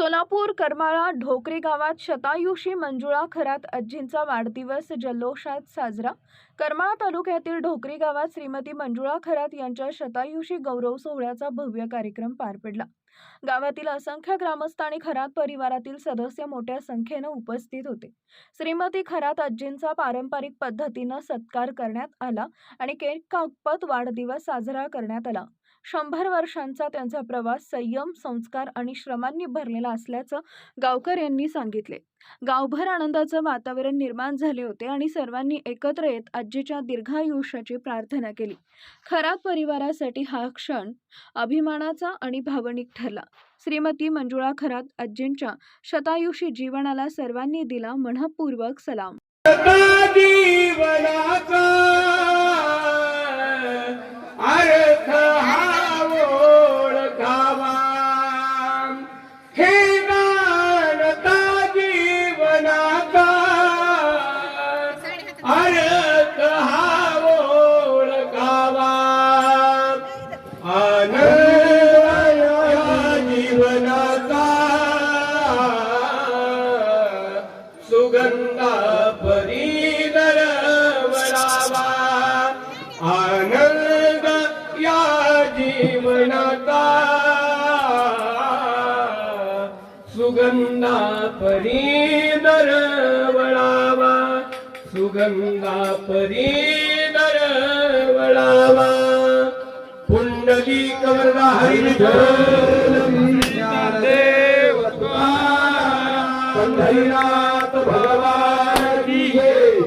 सोलापूर करमाळा ढोकरे गावात शतायुषी मंजुळा खरात आजींचा वाढदिवस जल्लोषात साजरा. करमाळा तालुक्यातील ढोकरी गावात श्रीमती मंजुळा खरात यांच्या शतायुषी गौरव सोहळ्याचा भव्य कार्यक्रम पार पडला. गावातील असंख्य ग्रामस्थ आणि खरात परिवारातील सदस्य मोठ्या संख्येनं उपस्थित होते. श्रीमती खरात आजींचा पारंपरिक पद्धतीनं सत्कार करण्यात आला आणि केक कापत वाढदिवस साजरा करण्यात आला. शंभर वर्षांचा त्यांचा प्रवास संयम संस्कार आणि श्रमांनी भरलेला असल्याचं गावकर यांनी सांगितले. गावभर आनंदाचं वातावरण निर्माण झाले होते आणि सर्वांनी एकत्र येत आजीच्या दीर्घायुष्याची प्रार्थना केली. खरात परिवारासाठी हा क्षण अभिमानाचा आणि भावनिक ठरला. श्रीमती मंजुळा खरात आजींच्या शतायुषी जीवनाला सर्वांनी दिला मनपूर्वक सलाम. हे गाणता जीवनाचा अर्थ हा ओळखावा. आनंद या जीवनाचा सुगंधा परी वळावा आनंद या जीवना सुगंधा परी दर वळावा. सुगंधा परी दर दरवळावा कुंडली कवरदा हरिदेव पंढरीनाथ भगवान की हे